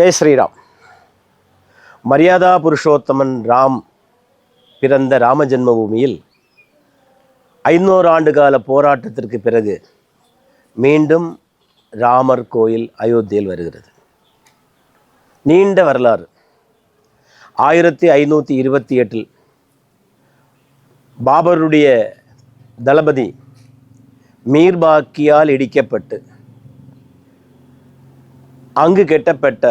ஜெய் ஸ்ரீராம். மரியாதா புருஷோத்தமன் ராம் பிறந்த ராம ஜென்மபூமியில் ஐநூறு ஆண்டு கால போராட்டத்திற்கு பிறகு மீண்டும் ராமர் கோயில் அயோத்தியில் வருகிறது. நீண்ட வரலாறு. ஆயிரத்தி ஐநூற்றி இருபத்தி எட்டில் பாபருடைய தளபதி மீர்பாக்கியால் இடிக்கப்பட்டு அங்கு கெட்டப்பட்ட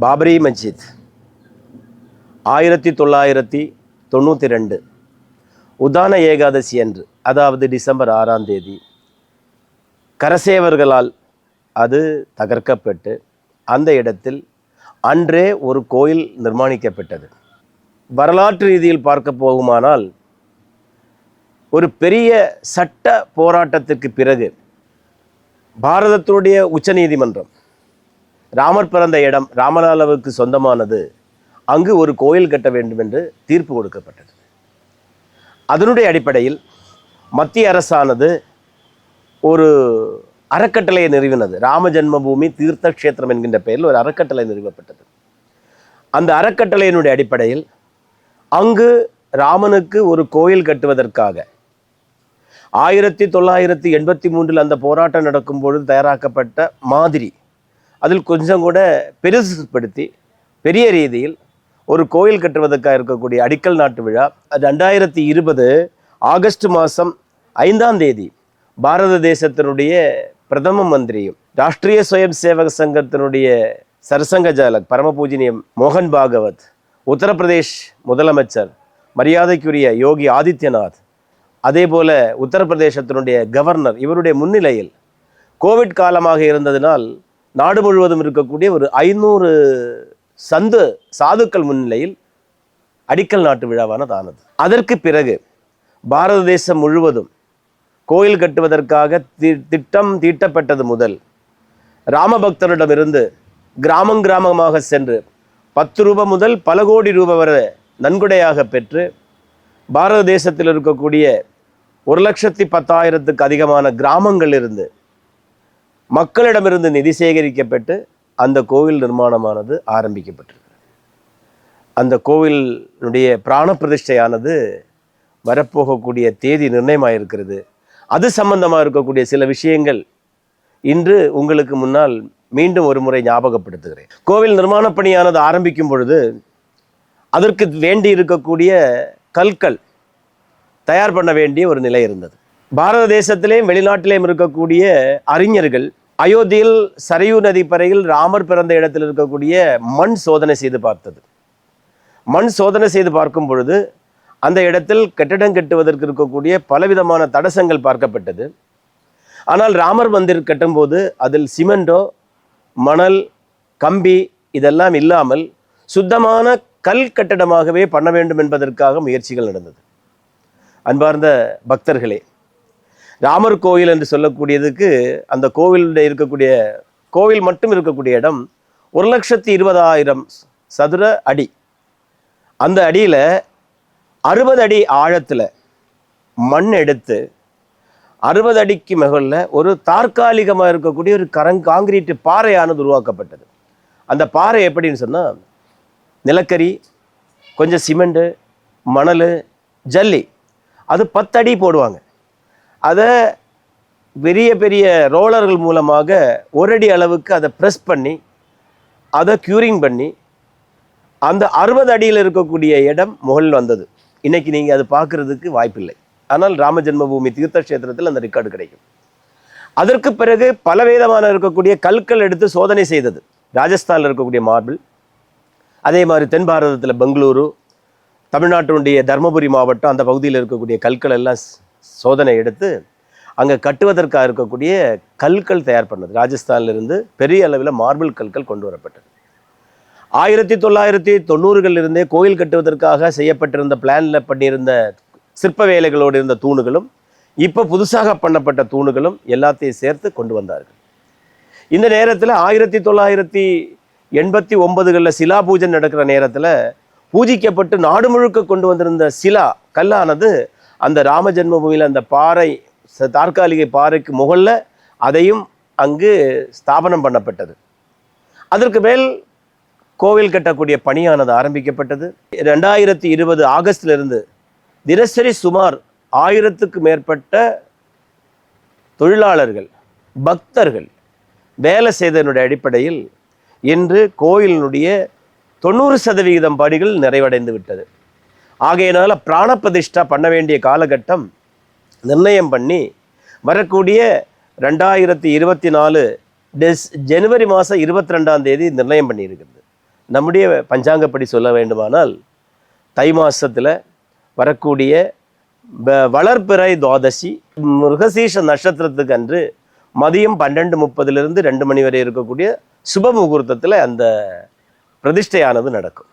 பாபரி மஸ்ஜித் ஆயிரத்தி தொள்ளாயிரத்தி தொண்ணூற்றி ரெண்டு உதான ஏகாதசி அன்று அதாவது டிசம்பர் ஆறாம் தேதி கரசேவர்களால் அது தகர்க்கப்பட்டு அந்த இடத்தில் அன்றே ஒரு கோயில் நிர்மாணிக்கப்பட்டது. வரலாற்று ரீதியில் பார்க்க போகுமானால் ஒரு பெரிய சட்ட போராட்டத்திற்கு பிறகு பாரதத்துடைய உச்சநீதிமன்றம். ராமர் பிறந்த இடம் ராமலாலாவுக்கு சொந்தமானது. அங்கு ஒரு கோயில் கட்ட வேண்டும் என்று தீர்ப்பு கொடுக்கப்பட்டது. அதனுடைய அடிப்படையில் மத்திய அரசானது ஒரு அறக்கட்டளையை நிறுவினது. ராம ஜென்மபூமி தீர்த்த கஷேத்திரம் என்கின்ற பெயரில் ஒரு அறக்கட்டளை நிறுவப்பட்டது. அந்த அறக்கட்டளையினுடைய அடிப்படையில் அங்கு ராமனுக்கு ஒரு கோயில் கட்டுவதற்காக ஆயிரத்தி தொள்ளாயிரத்தி எண்பத்தி மூன்றில் அந்த போராட்டம் நடக்கும் பொழுது தயாராக்கப்பட்ட மாதிரி. அதில் கொஞ்சம் கூட பெருசுப்படுத்தி பெரிய ரீதியில் ஒரு கோயில் கட்டுவதற்காக இருக்கக்கூடிய அடிக்கல் நாட்டு விழா ரெண்டாயிரத்தி இருபது ஆகஸ்ட் மாதம் ஐந்தாம் தேதி பாரத தேசத்தினுடைய பிரதம மந்திரியும் ராஷ்டிரிய சுயம் சேவக சங்கத்தினுடைய சரசங்க ஜாலக் பரமபூஜனியம் மோகன் பாகவத் உத்தரப்பிரதேஷ் முதலமைச்சர் மரியாதைக்குரிய யோகி ஆதித்யநாத் அதே போல உத்தரப்பிரதேசத்தினுடைய கவர்னர் இவருடைய முன்னிலையில் கோவிட் காலமாக இருந்ததினால் நாடு முழுவதும் இருக்கக்கூடிய ஒரு ஐநூறு சந்து சாதுக்கள் முன்னிலையில் அடிக்கல் நாட்டு விழாவானது ஆனது அதற்கு பிறகு பாரத தேசம் முழுவதும் கோயில் கட்டுவதற்காக தி- திட்டம் தீட்டப்பட்டது முதல் ராமபக்தரிடமிருந்து கிராமம் கிராமமாக சென்று பத்து ரூபாய் முதல் பல கோடி ரூபாய் வரை நன்கொடையாக பெற்று பாரத தேசத்தில் இருக்கக்கூடிய ஒரு லட்சத்தி பத்தாயிரத்துக்கு அதிகமான கிராமங்கள் இருந்து மக்களிடமிருந்து நிதி சேகரிக்கப்பட்டு அந்த கோவில் நிர்மாணமானது ஆரம்பிக்கப்பட்டிருக்கு. அந்த கோவிலினுடைய பிராண பிரதிஷ்டையானது வரப்போகக்கூடிய தேதி நிர்ணயமாயிருக்கிறது. அது சம்பந்தமாக இருக்கக்கூடிய சில விஷயங்கள் இன்று உங்களுக்கு முன்னால் மீண்டும் ஒரு முறை ஞாபகப்படுத்துகிறேன். கோவில் நிர்மாணப் பணியானது ஆரம்பிக்கும் பொழுது அதற்கு வேண்டி இருக்கக்கூடிய கல்கள் தயார் பண்ண வேண்டிய ஒரு நிலை இருந்தது. பாரத தேசத்திலேயும் வெளிநாட்டிலேயும் இருக்கக்கூடிய அறிஞர்கள் அயோத்தியில் சரையூ நதிப்பறையில் ராமர் பிறந்த இடத்தில் இருக்கக்கூடிய மண் சோதனை செய்து பார்த்தது. மண் சோதனை செய்து பார்க்கும் பொழுது அந்த இடத்தில் கட்டிடம் கட்டுவதற்கு இருக்கக்கூடிய பலவிதமான தடசங்கள் பார்க்கப்பட்டது. ஆனால் ராமர் மந்திர் கட்டும்போது அதில் சிமெண்டோ மணல் கம்பி இதெல்லாம் இல்லாமல் சுத்தமான கல் கட்டடமாகவே பண்ண வேண்டும் என்பதற்காக முயற்சிகள் நடந்தது. அன்பார்ந்த பக்தர்களே ராமர் கோவில் என்று சொல்லக்கூடியதுக்கு அந்த கோவிலுடைய இருக்கக்கூடிய கோவில் மட்டும் இருக்கக்கூடிய இடம் ஒரு லட்சத்தி இருபதாயிரம் சதுர அடி. அந்த அடியில் அறுபது அடி ஆழத்தில் மண் எடுத்து அறுபது அடிக்கு முகல்ல ஒரு தற்காலிகமாக இருக்கக்கூடிய ஒரு கரங் காங்கிரீட்டு பாறையானது உருவாக்கப்பட்டது. அந்த பாறை எப்படின்னு சொன்னால் நிலக்கரி கொஞ்சம் சிமெண்ட்டு மணல் ஜல்லி. அது பத்தடி போடுவாங்க. அதை பெரிய பெரிய ரோலர்கள் மூலமாக ஒரு அடி அளவுக்கு அதை ப்ரெஸ் பண்ணி அதை க்யூரிங் பண்ணி அந்த அறுபது அடியில் இருக்கக்கூடிய இடம் முகல் வந்தது. இன்னைக்கு நீங்கள் அது பார்க்குறதுக்கு வாய்ப்பில்லை. ஆனால் ராம ஜென்மபூமி தீர்த்த கஷேத்திரத்தில் அந்த ரெக்கார்டு கிடைக்கும். அதற்கு பிறகு பலவிதமான இருக்கக்கூடிய கற்கள் எடுத்து சோதனை செய்தது. ராஜஸ்தானில் இருக்கக்கூடிய மார்பிள் அதே மாதிரி தென் பாரதத்தில் பெங்களூரு தமிழ்நாட்டினுடைய தர்மபுரி மாவட்டம் அந்த பகுதியில் இருக்கக்கூடிய கற்கள் எல்லாம் சோதனை எடுத்து அங்கே கட்டுவதற்காக இருக்கக்கூடிய கல்கள் தயார் பண்ணது. ராஜஸ்தான்லேருந்து பெரிய அளவில் மார்பிள் கற்கள் கொண்டு வரப்பட்டது. ஆயிரத்தி தொள்ளாயிரத்தி தொண்ணூறுகளில் இருந்தே கோயில் கட்டுவதற்காக செய்யப்பட்டிருந்த பிளானில் பண்ணியிருந்த சிற்ப வேலைகளோடு இருந்த தூணுகளும் இப்போ புதுசாக பண்ணப்பட்ட தூணுகளும் எல்லாத்தையும் சேர்த்து கொண்டு வந்தார்கள். இந்த நேரத்தில் ஆயிரத்தி தொள்ளாயிரத்தி எண்பத்தி ஒன்பதுகளில் சிலா பூஜை நடக்கிற நேரத்தில் பூஜிக்கப்பட்டு நாடு முழுக்க கொண்டு வந்திருந்த சிலா கல்லானது அந்த ராம ஜென்மபூமியில் அந்த பாறை ச- தற்காலிக பாறைக்கு முகல்ல அதையும் அங்கு ஸ்தாபனம் பண்ணப்பட்டது. அதற்கு மேல் கோவில் கட்டக்கூடிய பணியானது ஆரம்பிக்கப்பட்டது. ரெண்டாயிரத்தி இருபது ஆகஸ்டிலிருந்து தினசரி சுமார் ஆயிரத்துக்கு மேற்பட்ட தொழிலாளர்கள் பக்தர்கள் வேலை செய்ததனுடைய அடிப்படையில் இன்று கோயிலினுடைய தொண்ணூறு சதவிகிதம் பணிகள் நிறைவடைந்து விட்டது. ஆகையினால பிராண பிரதிஷ்டா பண்ண வேண்டிய காலகட்டம் நிர்ணயம் பண்ணி வரக்கூடிய ரெண்டாயிரத்தி இருபத்தி நாலு டெஸ் ஜனவரி மாதம் இருபத்தி ரெண்டாம் தேதி நிர்ணயம் பண்ணியிருக்கிறது. நம்முடைய பஞ்சாங்கப்படி சொல்ல வேண்டுமானால் தை மாதத்தில் வரக்கூடிய வ- வளர்பிறை துவாதசி மிருகசீஷ நட்சத்திரத்துக்கு அன்று மதியம் பன்னெண்டு முப்பதுலேருந்து ரெண்டு மணி வரை இருக்கக்கூடிய சுப முகூர்த்தத்தில் அந்த பிரதிஷ்டையானது நடக்கும்